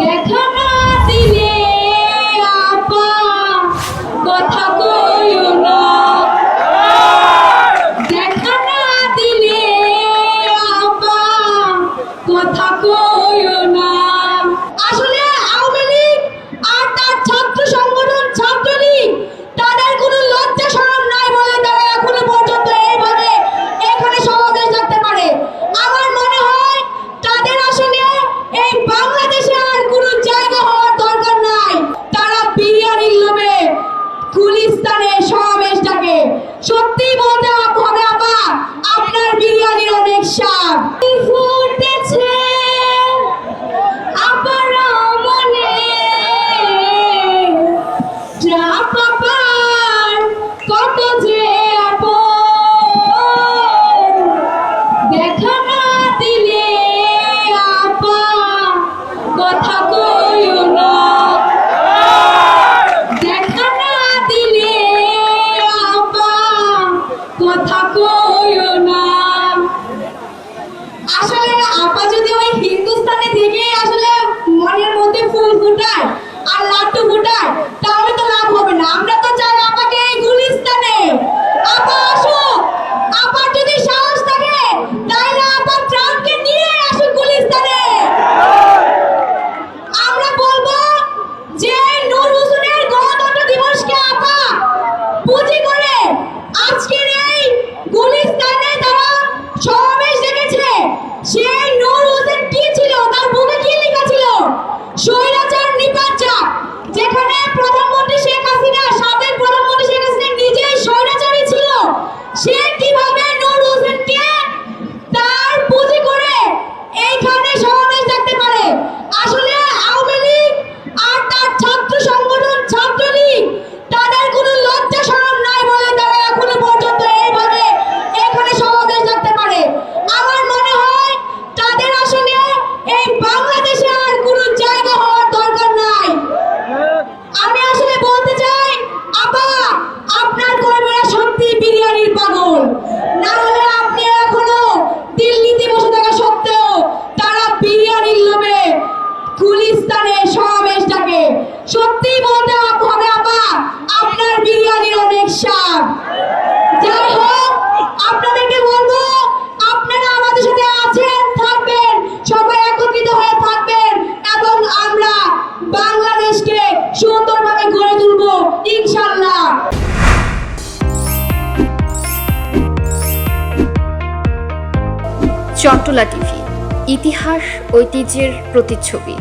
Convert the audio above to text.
দেখা স্থানে সমাবেশ ডাকে সত্যি বলতে হবে আপা আপনার বিরিয়ানির অনেক স্বাদ। যেখানে স্থানে সমাবেশ সত্যি বলতে আপনার বিরিয়ানির অনেক স্বাদ। যাই হোক, আপনাদেরকে বলব, আপনারা আমাদের সাথে আছেন, থাকবেন, সবাই একত্রিত হয়ে থাকবেন এবং আমরা বাংলাদেশকে সুন্দরভাবে গড়ে তুলব ইনশাল্লাহ চট্টলা টিভি, ইতিহাস, ঐতিহ্যের প্রতিচ্ছবি।